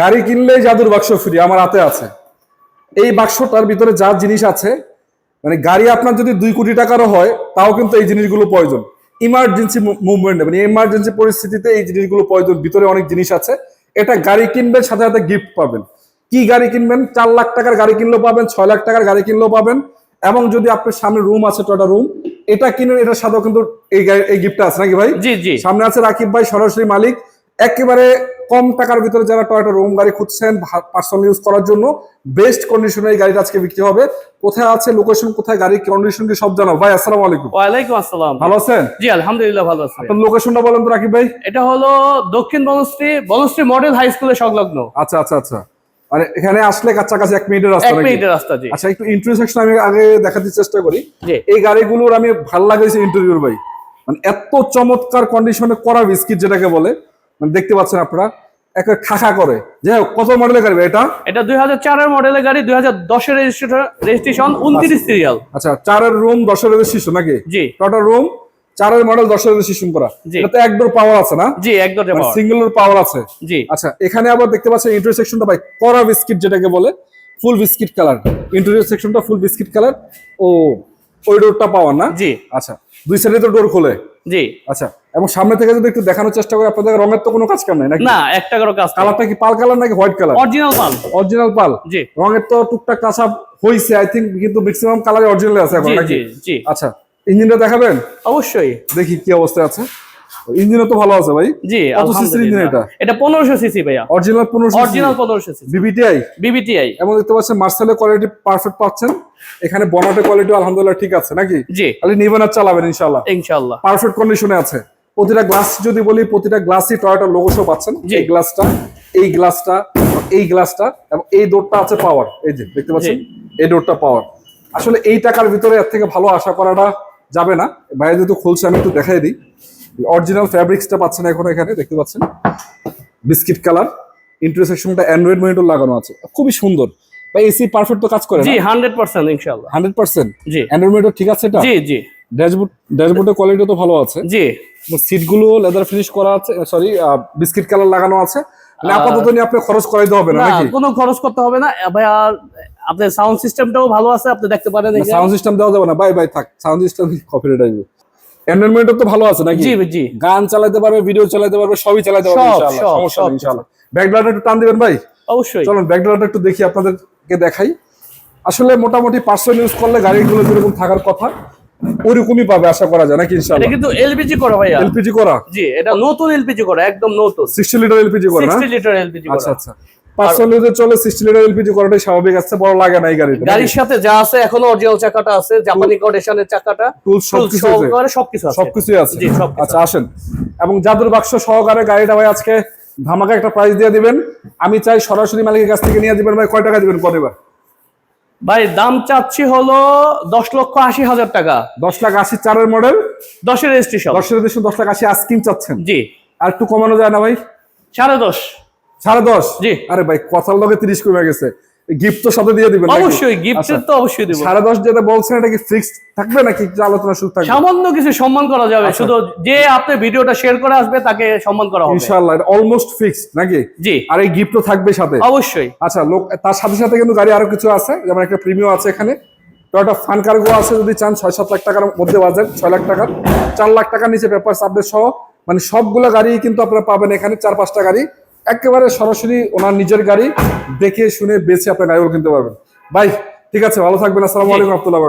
গাড়ি কিনলেই জাদুর বাক্স ফ্রি আমার হাতে আছে। এই বাক্সটার ভিতরে যা জিনিস আছে মানে গাড়ি আপনার যদি দুই কোটি টাকারও হয় তাও কিন্তু এই জিনিসগুলো প্রয়োজন। ইমার্জেন্সি মুভমেন্ট মানে ইমার্জেন্সি পরিস্থিতিতে এই জিনিসগুলো প্রয়োজন। ভিতরে অনেক জিনিস আছে। এটা গাড়ি কিনবেন সাথে সাথে গিফট পাবেন। কি গাড়ি কিনবেন? চার লাখ টাকার গাড়ি কিনলেও পাবেন ছয় লাখ টাকার গাড়ি কিনলেও পাবেন। এবং যদি আপনার সামনে রুম আছে টয়টা রুম এটা কিনেন এটার সাথেও কিন্তু এই এই গিফটটা আছে। নাকি ভাই? জি জি। সামনে আছে রাকিব ভাই সরাসরি মালিক। একেবারে কম টাকার ভিতরে যারা টয়টা রুম গাড়ি খুঁজছেন পার্সোনাল ইউজ করার জন্য বেস্ট কন্ডিশনে এই গাড়িটা আজকে বিক্রি হবে। কোথায় আছে লোকেশন কোথায় গাড়ির কন্ডিশন কি সব জানাও। ভাই আসসালামু আলাইকুম। ওয়ালাইকুম আসসালাম। ভালো আছেন? জি আলহামদুলিল্লাহ ভালো আছে। আপনার লোকেশনটা বলেন তো রাকিব ভাই। এটা হলো দক্ষিণ বনশ্রী বনশ্রী মডেল হাই স্কুলের সংলগ্ন। আচ্ছা আচ্ছা আচ্ছা। মানে এখানে আসলে কাছাকাছি এক মিনিটের রাস্তা এক মিনিটের রাস্তা জি। আচ্ছা একটু ইন্টারসেকশন আমি আগে দেখাতে চেষ্টা করি। জি। এই গাড়িগুলোর আমি ভালো লাগাইছি ইন্টারভিউর ভাই। মানে এত চমৎকার কন্ডিশনে করা বিস্কিট যেটাকে বলে। মানে দেখতে পাচ্ছেন আপনারা একটা খাখা করে। যাই হোক কত মডেলের গাড়ি এটা? এটা দুই হাজার চারের মডেলের গাড়ি দুই হাজার দশের রেজিস্ট্রেশন উনত্রিশ সিরিয়াল আচ্ছা চারের রুম দশের রেজিস্ট্রেশন নাকি? জি। টটা রুম চারের মডেল দশের রেজিস্ট্রেশন করা। তো একদম পাওয়ার আছে না? জি একদম মানে সিঙ্গেল পাওয়ার আছে। জি। আচ্ছা এখানে আবার দেখতে পাচ্ছেন ইন্টারিয়র সেকশনটা ভাই করা বিস্কিট যেটাকে বলে ফুল বিস্কিট কালার ইন্টারিয়র সেকশনটা ফুল বিস্কিট কালার ও ওই ডোরটা পাওয়ার না? জি। আচ্ছা দুই সাইডে তো ডোর খোলে। জি। আচ্ছা এবং সামনে থেকে যদি একটু দেখানোর চেষ্টা করি আপনাদের রঙের তো কোনো কাজ কাম নাই নাকি? না একটা কাজ কালারটা কি পাল কালার নাকি হোয়াইট কালার? অরিজিনাল পাল। অরিজিনাল পাল? জি। রঙের তো টুকটাক কাঁচা হইছে আই থিঙ্ক কিন্তু ম্যাক্সিমাম কালার অরিজিনাল আছে এখন নাকি? জি জি। আচ্ছা ইঞ্জিনটা দেখাবেন? অবশ্যই। দেখি কি অবস্থা আছে। ইঞ্জিনও তো ভালো আছে ভাই। জি কত সিসির ইঞ্জিন এটা? এটা পনেরোশো সিসি ভাইয়া। অরিজিনাল পনেরো অরিজিনাল পনেরোশো সিসি। বিবিটিআই বিবিটিআই এবং দেখতে পাচ্ছেন মার্সেলের কোয়ালিটি পারফেক্ট পাচ্ছেন। এখানে বনাটের কোয়ালিটি আলহামদুলিল্লাহ ঠিক আছে নাকি? জি। খালি নিবেন আর চালাবেন ইনশাল্লাহ ইনশাল্লাহ পারফেক্ট কন্ডিশনে আছে। প্রতিটা গ্লাস যদি বলি প্রতিটা গ্লাসই টয়টা লোগো শো পাচ্ছেন। এই গ্লাসটা এই গ্লাসটা এই গ্লাসটা এবং এই ডোরটা আছে পাওয়ার এই যে দেখতে পাচ্ছেন? এই ডোরটা পাওয়ার আসলে এই টাকার ভিতরে এর থেকে ভালো আশা করাটা যাবে না। বাইরে যেহেতু খুলছে আমি একটু দেখাই দিই। অরিজিনাল ফ্যাব্রিক্সটা পাচ্ছেন এখন এখানে দেখতে পাচ্ছেন? বিস্কিট কালার ইন্টারসেকশনটা অ্যান্ড্রয়েড মনিটর লাগানো আছে। খুবই সুন্দর। ভাই এসি পারফেক্ট তো কাজ করে জি হান্ড্রেড পার্সেন্ট ইনশাল্লাহ হান্ড্রেড পার্সেন্ট জি। অ্যান্ড্রয়েড মনিটর ঠিক আছে এটা? জি জি। ড্যাশবোর্ড ড্যাশবোর্ডের কোয়ালিটি তো ভালো আছে। জি। সিটগুলো লেদার ফিনিশ করা আছে সরি বিস্কিট কালার লাগানো আছে। মানে আপাতত নিয়ে আপনি খরচ করাইতে হবে না না নাকি? কোনো খরচ করতে হবে না। ভাই আর আপনার সাউন্ড সিস্টেমটাও ভালো আছে আপনি দেখতে পারেন সাউন্ড সিস্টেম দেওয়া যাবে না। বাই বাই থাক সাউন্ড সিস্টেম কপিরাইট আসবে। এনভায়রনমেন্ট তো ভালো আছে নাকি? জি জি গান চালাতে পারবে ভিডিও চালাতে পারবে সবই চালাতে পারবে ইনশাআল্লাহ। সমস্যা নেই ইনশাআল্লাহ। ব্যাকগ্রাউন্ড একটু টান দিবেন ভাই? অবশ্যই। চলুন ব্যাকগ্রাউন্ড একটু দেখি আপনাদেরকে দেখাই। আসলে মোটামুটি পার্সোনাল ইউজ করলে গাড়িগুলো যেরকম থাকার কথা ওরকমই পাবে আশা করা যায় নাকি এটা কিন্তু এলপিজি করা ভাইয়া। এলপিজি করা? জি এটা নতুন এলপিজি করা একদম নতুন। 60 লিটার এলপিজি করা 60 লিটার এলপিজি আচ্ছা আচ্ছা। পার্সোনাল ইউজে চলে 60 লিটার এলপিজি করাটাই স্বাভাবিক আছে বড় লাগে না এই গাড়িতে গাড়ির সাথে যা আছে এখনও অরিজিনাল চাকাটা আছে জাপানি কন্ডিশনের চাকাটা সবকিছু আছে। সবকিছু আছে। আচ্ছা আসেন। এবং জাদুর বাক্স সহকারে গাড়িটা ভাই আজকে ধামাকা একটা প্রাইস দিয়ে দিবেন। আমি চাই সরাসরি মালিকের কাছ থেকে নিয়ে দিবেন ভাই। কয় টাকা দিবেন কত ভাই দাম চাচ্ছি হলো দশ লক্ষ আশি হাজার টাকা। দশ লাখ আশি চারের মডেল দশের রেজিস্ট্রেশন দশের দেশে দশ লাখ আশি আস্কিং চাচ্ছেন। জি। আর একটু কমানো যায় না ভাই? সাড়ে দশ। সাড়ে দশ? জি। আরে ভাই কথার লগে তিরিশ কমে গেছে। গিফট তো সাথে দিয়ে দিবেন অবশ্যই গিফটের আচ্ছা, তো অবশ্যই দেবো। সাড়ে দশ যেটা বলছেন এটা কি ফিক্সড থাকবে নাকি আলোচনা শুরু থাকবে? সামান্য কিছু সম্মান করা যাবে। আচ্ছা। শুধু যে আপনি ভিডিওটা শেয়ার করে আসবে তাকে সম্মান করা হবে। ইনশাআল্লাহ এটা অলমোস্ট ফিক্সড নাকি? জি। আর এই গিফটও থাকবে সাথে। অবশ্যই। আচ্ছা লোক তার সাথে সাথে কিন্তু গাড়ি আরও কিছু আছে যেমন একটা প্রিমিয়াম আছে এখানে। টয়টা ফান কার্গো আছে যদি চান ছয় সাত লাখ টাকার মধ্যে বাজেট ছয় লাখ টাকার। চার লাখ টাকার নিচে পেপার আপডেট সহ। মানে সবগুলো গাড়ি কিন্তু আপনারা পাবেন এখানে চার পাঁচটা গাড়ি। একেবারে সরাসরি ওনার নিজের গাড়ি দেখে শুনে বেছে আপনার গাড়িগুলো কিনতে পারবেন। ভাই ঠিক আছে ভালো থাকবেন। আসসালামু আলাইকুম রহমতুল্লাহ